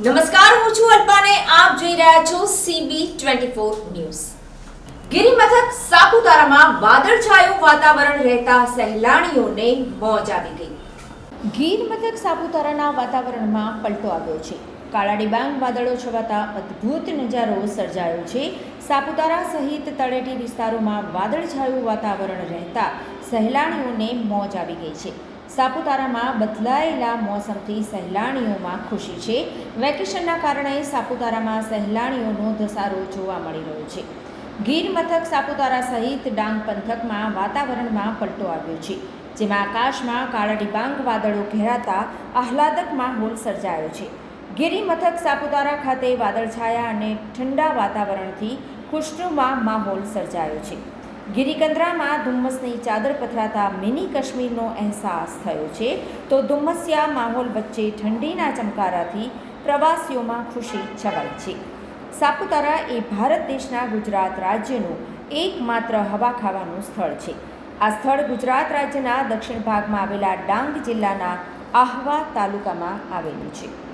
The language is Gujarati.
નમસ્કાર, હું છું અલ્પાને. આપ જોઈ રહ્યા છો સીબી 24 ન્યૂઝ. ગિરિમથક સાપુતારામાં વાદળછાયું વાતાવરણ રહેતા સહેલાણીઓને મોજ આવી ગઈ. ગીર મથક સાપુતારાના વાતાવરણમાં પલટો આવ્યો છે. કાળા ડિબાંગ વાદળો છવાતા અદ્ભુત નજારો સર્જાયો છે. સાપુતારા સહિત તળેટી વિસ્તારોમાં વાદળછાયું વાતાવરણ રહેતા સહેલાણીઓને મોજ આવી ગઈ છે. સાપુતારામાં બદલાયેલા મોસમથી સહેલાણીઓમાં ખુશી છે. વેકેશનના કારણે સાપુતારામાં સહેલાણીઓનો ધસારો જોવા મળી રહ્યો છે. ગીર મથક સાપુતારા સહિત ડાંગ પંથકમાં વાતાવરણમાં પલટો આવ્યો છે, જેમાં આકાશમાં કાળા ડિબાંગ વાદળો ઘેરાતા આહલાદક માહોલ સર્જાયો છે. ગીરી મથક સાપુતારા ખાતે વાદળછાયા અને ઠંડા વાતાવરણથી ખુશનુમા માહોલ સર્જાયો છે. ગિરિકંદરામાં ધુમ્મસની ચાદર પથરાતા મિની કાશ્મીરનો અહેસાસ થયો છે. તો ધુમ્મસિયા માહોલ વચ્ચે ઠંડીના ચમકારાથી પ્રવાસીઓમાં ખુશી છવાઈ છે. સાપુતારા એ ભારત દેશના ગુજરાત રાજ્યનું એકમાત્ર હવા ખાવાનું સ્થળ છે. આ સ્થળ ગુજરાત રાજ્યના દક્ષિણ ભાગમાં આવેલા ડાંગ જિલ્લાના આહવા તાલુકામાં આવેલું છે.